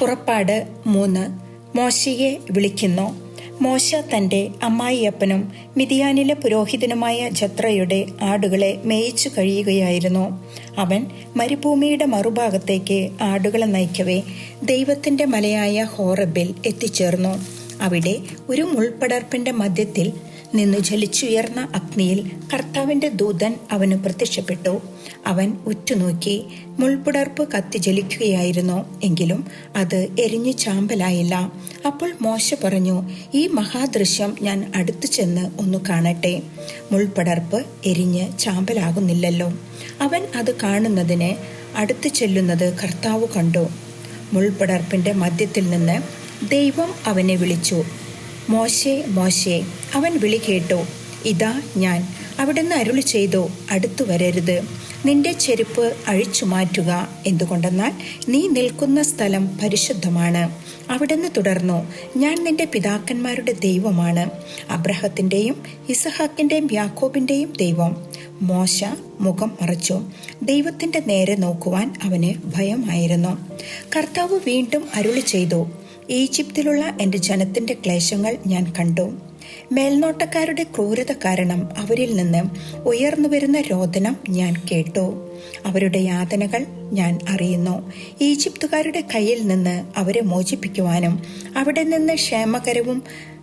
പുറപ്പാട് മൂന്ന്. മോശയെ വിളിക്കുന്നു. മോശ തന്റെ അമ്മായിയപ്പനും മിതിയാനിലെ പുരോഹിതനുമായ ജത്രയുടെ ആടുകളെ മേയിച്ചു കഴിയുകയായിരുന്നു. അവൻ മരുഭൂമിയുടെ മറുഭാഗത്തേക്ക് ആടുകളെ നയിക്കവേ ദൈവത്തിന്റെ മലയായ ഹോറബിൽ എത്തിച്ചേർന്നു. അവിടെ ഒരു മുൾപടർപ്പിന്റെ മധ്യത്തിൽ നിന്ന് ജലിച്ചുയർന്ന അഗ്നിയിൽ കർത്താവിന്റെ ദൂതൻ അവന് പ്രത്യക്ഷപ്പെട്ടു. അവൻ ഉറ്റുനോക്കി മുൾപുടർപ്പ് കത്തി ജലിക്കുകയായിരുന്നു എങ്കിലും അത് എരിഞ്ഞു ചാമ്പലായില്ല. അപ്പോൾ മോശ പറഞ്ഞു ഈ മഹാദൃശ്യം ഞാൻ അടുത്തു ചെന്ന് ഒന്ന് കാണട്ടെ. മുൾപടർപ്പ് എരിഞ്ഞ് ചാമ്പലാകുന്നില്ലല്ലോ. അവൻ അത് കാണുന്നതിന് അടുത്തു ചെല്ലുന്നത് കർത്താവ് കണ്ടു. മുൾപടർപ്പിന്റെ മധ്യത്തിൽ നിന്ന് ദൈവം അവനെ വിളിച്ചു. മോശേ മോശെ അവൻ വിളി കേട്ടു. ഇതാ ഞാൻ. അവിടുന്ന് അരുളി ചെയ്തു അടുത്തു വരരുത്. നിന്റെ ചെരുപ്പ് അഴിച്ചു മാറ്റുക. എന്തുകൊണ്ടെന്നാൽ നീ നിൽക്കുന്ന സ്ഥലം പരിശുദ്ധമാണ്. അവിടുന്ന് തുടർന്നു. ഞാൻ നിന്റെ പിതാക്കന്മാരുടെ ദൈവമാണ്. അബ്രഹത്തിന്റെയും ഇസഹാക്കിന്റെയും യാക്കോബിന്റെയും ദൈവം. മോശ മുഖം മറച്ചു. ദൈവത്തിന്റെ നേരെ നോക്കുവാൻ അവന് ഭയമായിരുന്നു. കർത്താവ് വീണ്ടും അരുളി ചെയ്തു. ഈജിപ്തിലുള്ള എന്റെ ജനത്തിന്റെ ക്ലേശങ്ങൾ ഞാൻ കണ്ടു. മേൽനോട്ടക്കാരുടെ ക്രൂരത കാരണം അവരിൽ നിന്ന് ഉയർന്നു വരുന്ന രോദനം ഞാൻ കേട്ടു. അവരുടെ യാതനകൾ ഞാൻ അറിയുന്നു. ഈജിപ്തുകാരുടെ കയ്യിൽ നിന്ന് അവരെ മോചിപ്പിക്കുവാനും അവിടെ നിന്ന് ക്ഷേമകരവും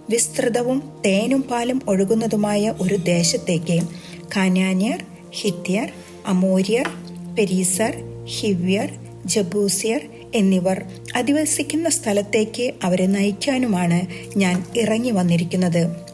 വിസ്തൃതവും തേനും പാലും ഒഴുകുന്നതുമായ ഒരു ദേശത്തേക്ക് കാനാന്യർ ഹിത്യർ അമോര്യർ പെരീസർ ഹിവ്യർ ജബൂസിയർ എന്നിവർ അധിവസിക്കുന്ന സ്ഥലത്തേക്ക് അവരെ നയിക്കാനുമാണ് ഞാൻ ഇറങ്ങി വന്നിരിക്കുന്നത്.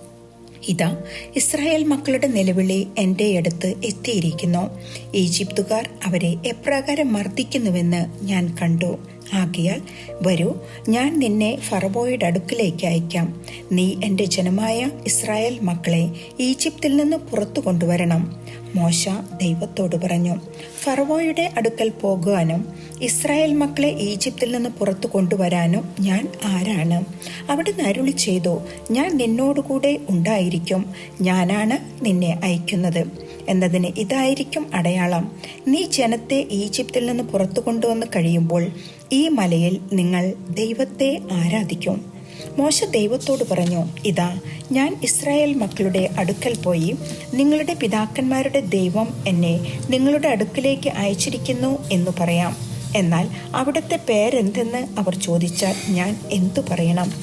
ഇതാ ഇസ്രായേൽ മക്കളുടെ നിലവിളി എന്റെ അടുത്ത് എത്തിയിരിക്കുന്നു. ഈജിപ്തുകാർ അവരെ എപ്രകാരം മർദ്ദിക്കുന്നുവെന്ന് ഞാൻ കണ്ടു. ആകിയാൽ വരൂ ഞാൻ നിന്നെ ഫറബോയുടെ അടുക്കിലേക്ക് അയക്കാം. നീ എന്റെ ജനമായ ഇസ്രായേൽ മക്കളെ ഈജിപ്തിൽ നിന്ന് പുറത്തു കൊണ്ടുവരണം. മോശ ദൈവത്തോട് പറഞ്ഞു ഫറവോയുടെ അടുക്കൽ പോകുവാനും ഇസ്രായേൽ മക്കളെ ഈജിപ്തിൽ നിന്ന് പുറത്തു കൊണ്ടുവരാനും ഞാൻ ആരാണ്? അവിടുന്ന് അരുളി ചെയ്തു ഞാൻ നിന്നോടുകൂടെ ഉണ്ടായിരിക്കും ഞാനാണ് നിന്നെ അയക്കുന്നത്. എന്നതിന് ഇതായിരിക്കും അടയാളം. നീ ജനത്തെ ഈജിപ്തിൽ നിന്ന് പുറത്തു കൊണ്ടുവന്ന് കഴിയുമ്പോൾ ഈ മലയിൽ നിങ്ങൾ ദൈവത്തെ ആരാധിക്കും. മോശ ദൈവത്തോട് പറഞ്ഞു ഇതാ ഞാൻ ഇസ്രായേൽ മക്കളുടെ അടുക്കൽ പോയി നിങ്ങളുടെ പിതാക്കന്മാരുടെ ദൈവം എന്നെ നിങ്ങളുടെ അടുക്കിലേക്ക് അയച്ചിരിക്കുന്നു എന്ന് പറയാം. എന്നാൽ അവിടുത്തെ പേരെന്തെന്ന് അവർ ചോദിച്ചാൽ ഞാൻ എന്തു പറയണം?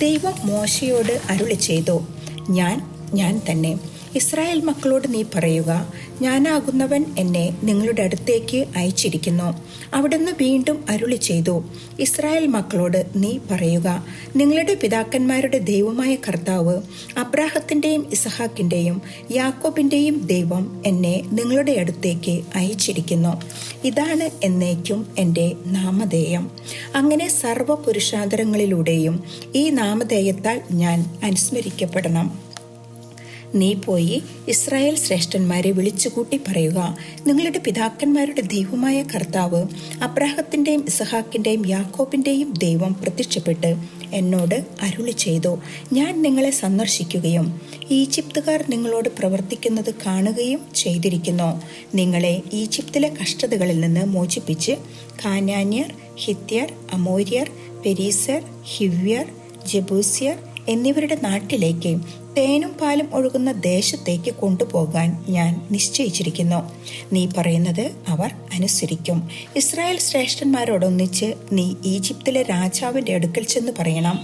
ദൈവം മോശയോട് അരുളി ചെയ്തു ഞാൻ ഞാൻ തന്നെ. ഇസ്രായേൽ മക്കളോട് നീ പറയുക ഞാനാകുന്നവൻ എന്നെ നിങ്ങളുടെ അടുത്തേക്ക് അയച്ചിരിക്കുന്നു. അവിടുന്ന് വീണ്ടും അരുളി ചെയ്തു ഇസ്രായേൽ മക്കളോട് നീ പറയുക നിങ്ങളുടെ പിതാക്കന്മാരുടെ ദൈവമായ കർത്താവ് അബ്രാഹത്തിന്റെയും ഇസഹാക്കിന്റെയും യാക്കോബിന്റെയും ദൈവം എന്നെ നിങ്ങളുടെ അടുത്തേക്ക് അയച്ചിരിക്കുന്നു. ഇതാണ് എന്നേക്കും എന്റെ നാമധേയം. അങ്ങനെ സർവ പുരുഷാന്തരങ്ങളിലൂടെയും ഈ നാമധേയത്താൽ ഞാൻ അനുസ്മരിക്കപ്പെടണം. നീ പോയി ഇസ്രായേൽ ശ്രേഷ്ഠന്മാരെ വിളിച്ചുകൂട്ടി പറയുക. നിങ്ങളുടെ പിതാക്കന്മാരുടെ ദൈവമായ കർത്താവ് അബ്രാഹത്തിന്റെയും ഇസഹാക്കിന്റെയും യാക്കോബിന്റെയും ദൈവം പ്രത്യക്ഷപ്പെട്ട് എന്നോട് അരുളി ചെയ്തു. ഞാൻ നിങ്ങളെ സന്ദർശിക്കുകയും ഈജിപ്തുകാർ നിങ്ങളോട് പ്രവർത്തിക്കുന്നത് കാണുകയും ചെയ്തിരിക്കുന്നു. നിങ്ങളെ ഈജിപ്തിലെ കഷ്ടതകളിൽ നിന്ന് മോചിപ്പിച്ച് കാനാന്യർ ഹിത്യർ അമോര്യർ പെരീസർ ഹിവ്യർ ജബൂസ്യർ എന്നിവരുടെ നാട്ടിലേക്ക് തേനും പാലും ഒഴുകുന്ന ദേശത്തേക്ക് കൊണ്ടുപോകാൻ ഞാൻ നിശ്ചയിച്ചിരിക്കുന്നു. നീ പറയുന്നത് അവർ അനുസരിക്കും. ഇസ്രായേൽ ശ്രേഷ്ഠന്മാരോടൊന്നിച്ച് നീ ഈജിപ്തിലെ രാജാവിന്റെ അടുക്കൽ ചെന്ന് പറയണം.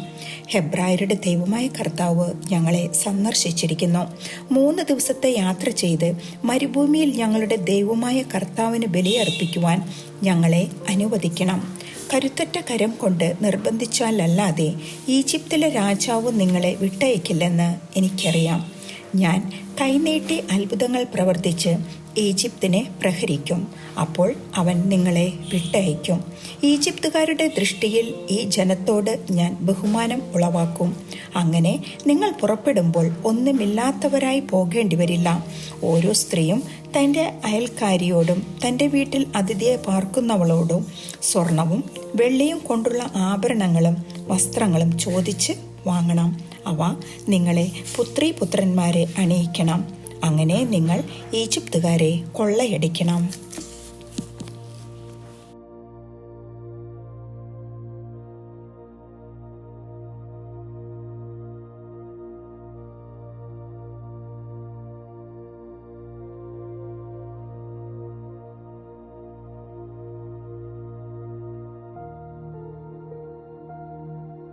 ഹെബ്രായരുടെ ദൈവമായ കർത്താവ് ഞങ്ങളെ സന്ദർശിച്ചിരിക്കുന്നു. മൂന്ന് ദിവസത്തെ യാത്ര ചെയ്ത് മരുഭൂമിയിൽ ഞങ്ങളുടെ ദൈവമായ കർത്താവിന് ബലിയർപ്പിക്കുവാൻ ഞങ്ങളെ അനുവദിക്കണം. കരുത്തറ്റ കരം കൊണ്ട് നിർബന്ധിച്ചാലല്ലാതെ ഈജിപ്തിലെ രാജാവ് നിങ്ങളെ വിട്ടയക്കില്ലെന്ന് എനിക്കറിയാം. ഞാൻ കൈനീട്ടി അത്ഭുതങ്ങൾ പ്രവർത്തിച്ച് ഈജിപ്തിനെ പ്രഹരിക്കും. അപ്പോൾ അവൻ നിങ്ങളെ വിട്ടയക്കും. ഈജിപ്തുകാരുടെ ദൃഷ്ടിയിൽ ഈ ജനത്തോട് ഞാൻ ബഹുമാനം ഉളവാക്കും. അങ്ങനെ നിങ്ങൾ പുറപ്പെടുമ്പോൾ ഒന്നുമില്ലാത്തവരായി പോകേണ്ടി വരില്ല. ഓരോ സ്ത്രീയും തന്റെ അയൽക്കാരിയോടും തന്റെ വീട്ടിൽ അതിഥിയെ പാർക്കുന്നവളോടും സ്വർണവും വെള്ളിയും കൊണ്ടുള്ള ആഭരണങ്ങളും വസ്ത്രങ്ങളും ചോദിച്ച് വാങ്ങണം. അവ നിങ്ങളെ പുത്രി പുത്രന്മാരെ അണിയിക്കണം. അങ്ങനെ നിങ്ങൾ ഈജിപ്തുകാരെ കൊള്ളയടിക്കണം.